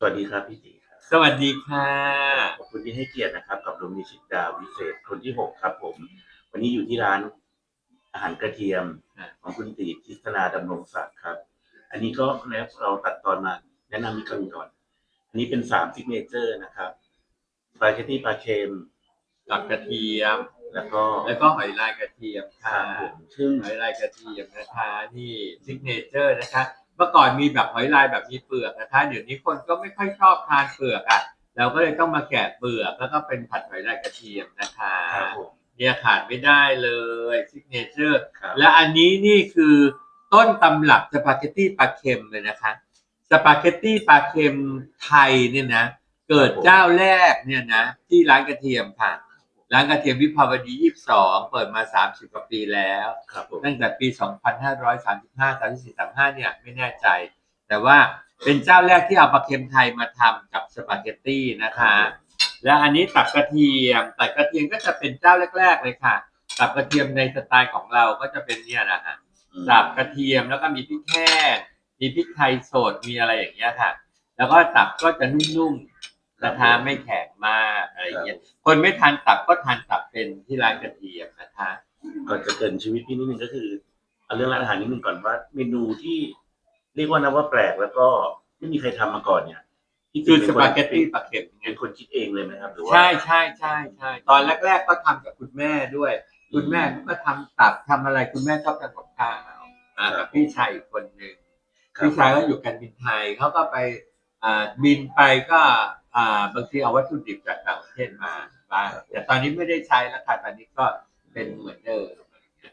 สวัสดีครับพี่ตีครับสวัสดีค่ะ ขอบคุณที่ให้เกียรตินะครับ กับลุงนิชิตดาวิเศษคนที่หกครับ ผม วันนี้อยู่ที่ร้านอาหารกระเทียมของคุณตีทิศนาดำรงศักดิ์ครับ อันนี้ก็แล้วเราตัดตอนมา แนะนำมีกันก่อน อันนี้เป็นสามซิกเนเจอร์นะครับสปาเกตตี้ปลาเค็มกับกระเทียม แล้วก็แล้วก็หอยลายกระเทียมครัค่ะบผมซึ่งหอยลายกระเทียมนะคะนี่ซิกเนเจอร์นะคะ เมื่อก่อนมีแบบหอยลายแบบมีเปลือกนะคะเดี๋ยวนี้คนก็ไม่ค่อยชอบทานเปลือกอะเราก็เลยต้องมาแกะเปลือกแล้วก็เป็นผัดหอยลายกระเทียมนะคะครับผม เนี่ยขาดไม่ได้เลยซิกเนเจอร์ครับ และอันนี้นี่คือต้นตำรับสปาเกตตี้ปลาเค็มเลยนะคะสปาเกตตี้ปลาเค็มไทยเนี่ยนะ เกิดเจ้าแรกเนี่ยนะที่ร้านกระเทียมค่ะ ร้านกระเทียมวิภาวดี 22 เปิดมา 30 กว่าปีแล้ว ครับผมตั้งแต่ปี 2535 34 35 เนี่ยไม่แน่ใจ แต่ว่าเป็นเจ้าแรกที่เอาปลาเค็มไทยมาทำกับสปาเกตตี้นะคะ และอันนี้ตับกระเทียมตับกระเทียมก็จะเป็นเจ้าแรก ๆ เลยค่ะ ตับกระเทียมในสไตล์ของเราก็จะเป็นเนี่ยนะฮะตับกระเทียมแล้วก็มีพริกแห้งมีพริกไทยสดมีอะไรอย่างเงี้ยค่ะ แล้วก็ตับก็จะนุ่มๆ นะคะไม่แข็งมากอะไรอย่างเงี้ยคนไม่ทานตับก็ทานตับเป็นที่ร้านกระเทียมนะคะ ก่อนจะเกรินชีวิตพี่นิดนึงก็คือเอาเรื่องร้านอาหารนิดนึงก่อนว่า เมนูที่เรียกว่านับว่าแปลกแล้วก็ไม่มีใครทำมาก่อนเนี่ยพี่คือเป็นสนปาเกตตี้ปลาเค็มไงเป็นคนคิดเองเลยไหมครับหรือว่าใช่ใช่ใช่ใช่ตอนแรก ๆ ก็ทำกับคุณแม่ด้วย คุณแม่ก็ทำตับทำอะไรคุณแม่ชอบทำกับข้าวอ่ากับพี่ชายอีกคนหนึ่งครับพี่ชายก็อยู่การบินไทยเขาก็ไปอ่าบินไปก็ อ่าบางทีเอาวัตถุดิบจากต่างประเทศมาบ้างแต่ตอนนี้ไม่ได้ใช้แล้วค่ะตอนนี้ก็เป็นเหมือนเดิม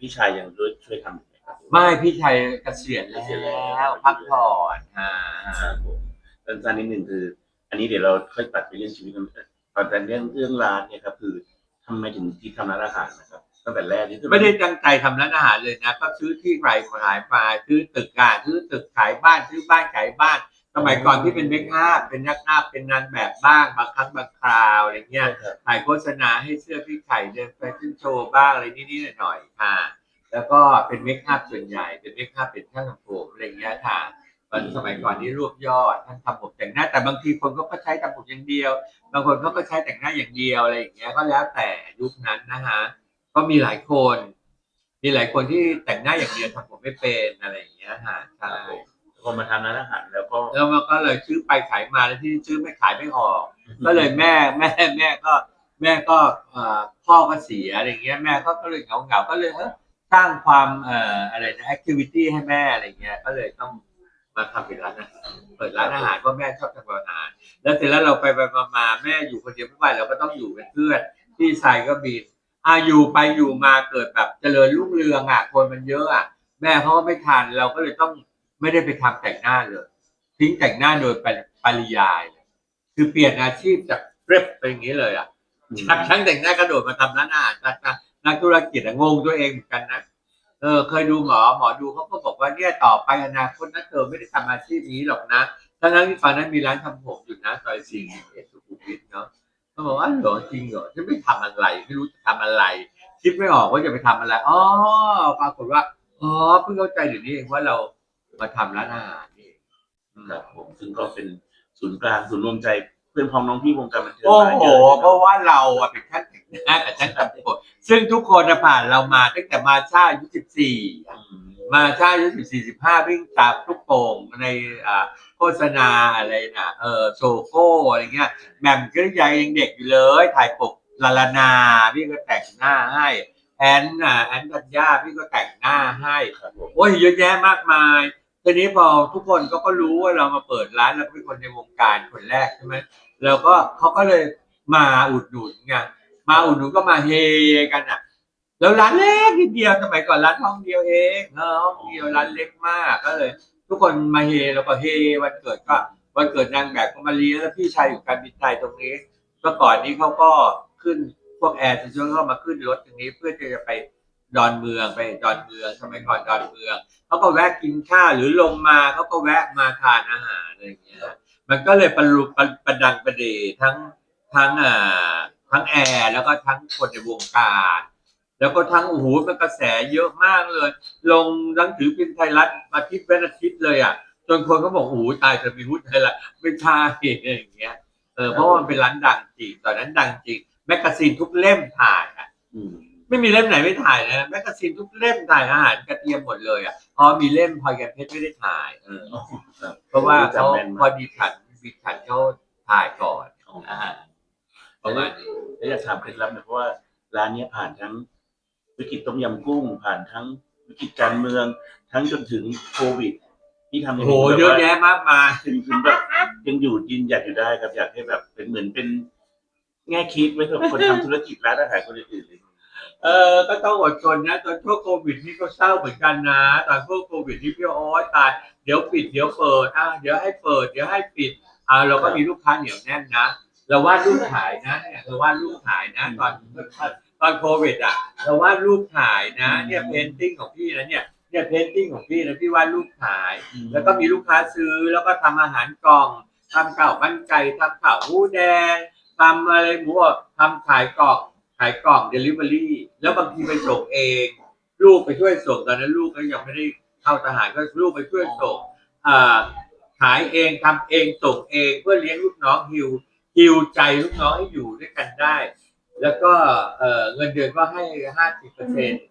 พี่ชายยังช่วยช่วยทำอยู่ไหมครับไม่พี่ชายเกษียณเกษียณแล้แล้ววพักผ่อนอ่าครับผมสั้นๆนิดนึงคือ อันนี้เดี๋ยวเราค่อยตัดไปเรื่องชีวิตกันตอนแต่เรื่องเรื่องร้านเนี่ยครับคือทำไมถึงที่ทำร้านอาหารนะครับตั้งแต่แรกนี่คือไม่ได้ตั้งใจทำร้านอาหารเลยนะ ก็ซื้อที่ไร่ขายมาซื้อตึกการซื้อตึกขายบ้านซื้อบ้านขายบ้าน สมัยก่อนที่เป็นเมคอัพเป็นนักอัพเป็นนางแบบบ้างบางครั้งบางคราวอะไรเงี้ยใช่ครับถ่ายโฆษณาให้เสื้อพี่ไข่เดินแฟชั่นโชว์บ้างอะไรนิดๆหน่อยๆค่ะ แล้วก็เป็นเมคอัพส่วนใหญ่เป็นเมคอัพเป็นช่างทำผมอะไรเงี้ยค่ะตอนสมัยก่อนนี่รวบยอดท่านทำผมแต่งหน้าแต่บางทีคนก็ก็ใช้ทำผมอย่างเดียว บางคนเขาก็ใช้แต่งหน้าอย่างเดียวอะไรอย่างเงี้ยก็แล้วแต่ยุคนั้นนะฮะก็มีหลายคน มีหลายคนที่แต่งหน้าอย่างเดียวทำผมไม่เป็นอะไรอย่างเงี้ยฮะใช่ครับผม พอมาทำร้านอาหารแล้วก็แล้วมันก็เลยซื้อไปขายมาแล้วที่ซื้อไม่ขายไม่ออก ก็เลยแม่แม่แม่ก็ แม่ก็เอ่อพ่อก็เสียอะไรเงี้ยแม่ก็ก็เลยเหงาเหงาๆก็เลยเออสร้างความเอ่ออะไรนะแอคทิวิตี้ให้แม่อะไรเงี้ย ก็เลยต้องมาทำเป็นร้านอาหารเปิดร้านอาหารเพราะแม่ชอบทำอาหาร แล้วเสร็จแล้วเราไปไปมามาแม่อยู่คนเดียวไม่ไหวเราก็ต้องอยู่เป็นเพื่อนพี่ชายก็บินอะอยู่ไปอยู่มาเกิดแบบเจริญรุ่งเรืองอะคนมันเยอะอะแม่เขาก็ไม่ทันเราก็เลยต้อง ไม่ได้ไปทำแต่งหน้าเลย ทิ้งแต่งหน้าโดยปริยายเลยคือเปลี่ยนอาชีพจากเรียบเป็นอย่างนี้เลยอะจากช่างแต่งหน้ากระโดดมาทำร้านอาหารจากนักธุรกิจอะงงตัวเองเหมือนกันนะเออเคยดูหมอหมอดูเขาก็บอกว่าเนี่ยต่อไปอนาคตนะเธอไม่ได้ทำอาชีพนี้หรอกนะทั้งนั้นที่ตอนนั้นมีร้านทำผมอยู่นะซอยสี่เอ็ดสุขุมวิทเนาะเขาบอกว่าเหรอจริงเหรอฉันไม่ทำอะไรไม่รู้จะทำอะไร คิดไม่ออกว่าจะไปทำอะไรอ๋อปรากฏว่าอ๋อเพิ่งเข้าใจเดี๋ยวนี้เองว่าเรา มาทำร้านอาหารนี่เองอืมครับผมซึ่งก็เป็นศูนย์กลางศูนย์รวมใจเพื่อนพ้องน้องพี่วงการบันเทิงโอ้มาโหเยอะเพราะว่าเราอะเป็นช่างแต่งหน้ากับช่างทำผมซึ่งทุกคนอะผ่านเรามาตั้งแต่มาชาอายุ14อืมมาชาอายุ14 15วิ่งตามลูกโป่งในอ่าโฆษณาอะไรนะเออโซโก้อะไรเงี้ยแหม่มกริยายังเด็กอยู่เลย ถ่ายปกลาลานา พี่ก็แต่งหน้าให้ แอนน่ะแอนกัญญาพี่ก็แต่งหน้าให้ ครับผม โอ้ยเยอะแยะมากมาย ทีนี้พอทุกคนก็ก็รู้ว่าเรามาเปิดร้านเราเป็นคนในวงการคนแรกใช่ไหมแล้วก็เขาก็เลยมาอุดหนุนไงมาอุดหนุนก็มาเฮกันอะ แล้วร้านเล็กนิดเดียวสมัยก่อนร้านห้องเดียวเองเออห้องเดียวร้านเล็กมากก็เลย ทุกคนมาเฮแล้วก็เฮวันเกิดก็วันเกิดนางแบบก็มาเลี้ยงแล้วพี่ชายอยู่การบินไทยตรงนี้เมื่อก่อนนี้เขาก็ขึ้นพวกแอร์จะช่วยก็มาขึ้นรถตรงนี้เพื่อจะไป ดอนเมืองไปดอนเมืองสมัยก่อนดอนเมืองเขาก็แวะกินข้าวหรือลงมาเขาก็แวะมาทานอาหารอะไรอย่างเงี้ยมันก็เลยประลุประประดังประเดทั้งทั้งอ่าทั้งแอร์แล้วก็ทั้งคนในวงการแล้วก็ทั้งโอ้โหมันกระแสเยอะมากเลย ลงหนังสือพิมพ์ไทยรัฐอาทิตย์เป็นอาทิตย์เลยอะจนคนก็บอกโอ้โหตายจะมีหุ้นไทยละไม่ใช่อะไรอย่างเงี้ยเออเพราะว่ามันเป็นร้านดังจริงตอนนั้นดังจริงแมกกาซีนทุกเล่มถ่ายอะ ไม่มีเล่มไหนไม่ถ่ายนะแมกกาซีนทุกเล่มถ่ายอาหารกระเทียมหมดเลยอะพอมีเล่มพลอยแกนเพชรไม่ได้ถ่ายเออครับเพราะว่าเขาจำแม่นพอมากดีฉันดีฉันเขาถ่ายก่อนอ่าประมาณนี้แล้วอยากถามเคล็ดลับหนะเพราะว่าร้านเนี้ยผ่านทั้งวิกฤตต้มยำกุ้ง ผ่านทั้งวิกฤตการเมือง ทั้งจนถึงโควิด ที่ทำโอ้ให้โหแบบเยอะว่าแยะมากมายถึงถึงแบบยังอยู่ยืนหยัดอยู่ได้ครับอยากให้แบบเป็นเหมือนเป็นแง่คิดไว้สำหรับคนทำธุรกิจร้านอาหารคนอื่นๆเลย เออก็ต้องอดทนนะ ตอนช่วงโควิดนี่ก็เศร้าเหมือนกันนะ ตอนช่วงโควิดนี่พี่โอ้ยตายเดี๋ยวปิดเดี๋ยวเปิดอะเดี๋ยวให้เปิดเดี๋ยวให้ปิดอ่าเราก็มีลูกค้าเหนียวแน่นนะเราวาดรูปขายนะเนี่ยเราวาดรูปขายนะ ตอนตอนโควิดอะเราวาดรูปขายนะ เนี่ยเพนติ้งของพี่นะเนี่ยเนี่ยเพนติ้งของพี่นะพี่วาดรูปขาย แล้วก็มีลูกค้าซื้อแล้วก็ทำอาหารกล่องทำข้าวมันไก่ทำข้าวหมูแดงทำอะไรหมูอบทำขายกล่อง ขายกล่องเดลิเวอรี่แล้วบางทีไปส่งเอง ลูกไปช่วยส่งตอนนั้นลูกก็ยังไม่ได้เข้าทหารก็ลูกไปช่วยส่งอ่าขายเองทำเองส่งเองเพื่อเลี้ยงลูกน้องฮิวฮิวใจลูกน้องให้อยู่ด้วยกันได้ แล้วก็เอ่อเงินเดือนก็ให้ห้าสิบเปอร์เซ็นต์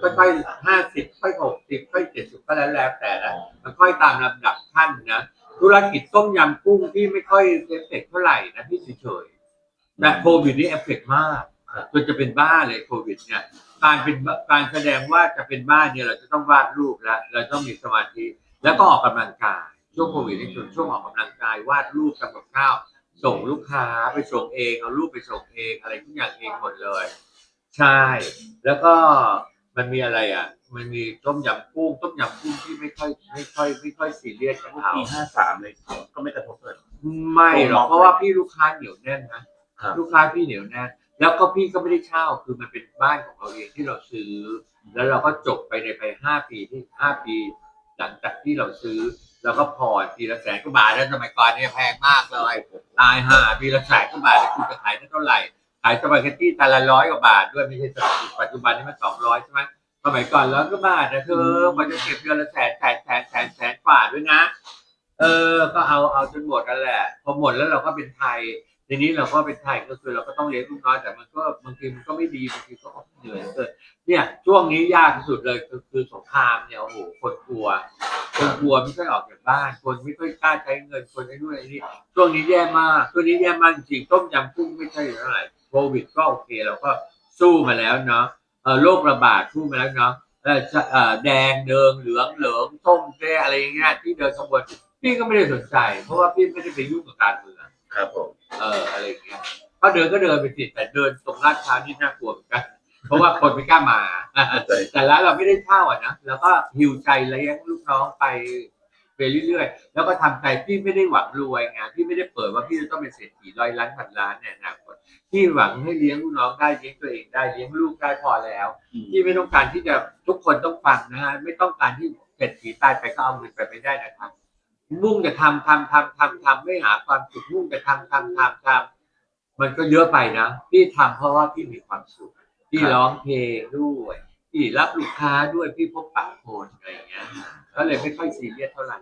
ค่อยๆห้าสิบค่อยหกสิบค่อยเจ็ดสิบก็แล้วแล้วแต่ละมันค่อยตามลำดับขั้นนะ ธุรกิจต้มยำกุ้งที่ไม่ค่อยเอฟเฟกต์เท่าไหร่นะพี่เฉยๆแต่โควิดนี่เอฟเฟกต์มาก จนจะเป็นบ้าเลยโควิดเนี่ยการเป็นการแสดงว่าจะเป็นบ้าเนี่ยเราจะต้องวาดรูปแล้วเราต้องมีสมาธิแล้วก็ออกกำลังกายช่วงโควิดนี่ช่วงช่วงออกกำลังกายวาดรูปทำกับข้าวส่งลูกค้าไปส่งเองเอารูปไปส่งเองอะไรทุกอย่างเองหมดเลย ใช่ แล้วก็มันมีอะไรอะ มันมีต้มยำกุ้งต้มยำกุ้งที่ไม่ค่อยไม่ค่อยไม่ค่อยซีเรียสกับเขาปีห้าสามเลยก็ไม่กระทบเลยไม่หรอกโอ้เพราะว่าพี่ลูกค้าเหนียวแน่นนะครับลูกค้าพี่เหนียวแน่น แล้วก็พี่ก็ไม่ได้เช่าคือมันเป็นบ้านของเราเองที่เราซื้อ แล้วเราก็จบไปในไปห้าปีที่ห้าปี หลังจากที่เราซื้อ แล้วก็ผ่อนปีละแสนกว่าบาทแล้วสมัยก่อนเนี่ยแพงมากเลยตายห่าปีละแสนกว่าบาทแล้วคุณจะขายได้เท่าไหร่ขายสปาเกตตี้จานละร้อยกว่าบาทด้วยไม่ใช่สมัยปัจจุบันนี่มันสองร้อยใช่ไหมสมัยก่อนร้อยกว่าบาทนะเธอมันจะเก็บเดือนละแสนแสนแสนแสนแสนกว่าด้วยนะ เออ ก็เอาเอาจนหมดกันแหละพอหมดแล้วเราก็เป็นไทย ทีนี้เราก็เป็นไทยก็คือเราก็ต้องเลี้ยงลูกน้อยแต่มันก็บางทีมันก็ไม่ดีบางทีก็เหนื่อยเกินเนี่ยช่วงนี้ยากที่สุดเลยคือคือสงครามเนี่ยโอ้โหคนกลัวคนกลัวไม่ค่อยออกจากบ้าน คนไม่ค่อยกล้าใช้เงินคนไอ้นู่นไอ้นี่ช่วงนี้แย่มากช่วงนี้แย่มากจริงต้มยำกุ้งไม่ใช่เท่าไหร่โควิดก็โอเคเราก็สู้มาแล้วเนาะเออโรคระบาดสู้มาแล้วเนาะเออแดงเดิงเหลืองเหลืองส้มแดอะไรอย่างเงี้ยที่เดินขบวนพี่ก็ไม่ได้สนใจ เพราะว่าพี่ไม่ได้ไปยุ่งกับการเมือง ครับผม เอออะไรอย่างเงี้ยถ้าเดินก็เดินไปสิแต่เดินตรงลาดพร้าวนี่น่ากลัวเหมือนกัน เพราะว่าคนไม่กล้ามาแต่ร้านเราไม่ได้เช่าอะนะแล้วก็ฮิวใจเลี้ยงลูกน้องไปไปเรื่อยๆ แล้วก็ทำใจพี่ไม่ได้หวังรวยไงพี่ไม่ได้เปิดว่าพี่จะต้องเป็นเศรษฐีร้อยล้านพันล้านในอนาคตพี่หวังให้เลี้ยงลูกน้องได้เลี้ยงตัวเองได้เลี้ยงลูกได้พอแล้วพี่ไม่ต้องการที่จะทุกคนต้องฟังนะฮะไม่ต้องการที่เศรษฐีตายไปก็เอาเงินไปไม่ได้นะครับ มุ่งจะทำทำทำทำทำไม่หาความสุขมุ่งจะทำทำทำทำมันก็เยอะไปนะพี่ทำเพราะว่าพี่มีความสุขพี่ร้องเพลงด้วยพี่รับลูกค้าด้วยพี่พบปะคนอะไรอย่างเงี้ยก็เลยไม่ค่อยซีเรียสเท่าไหร่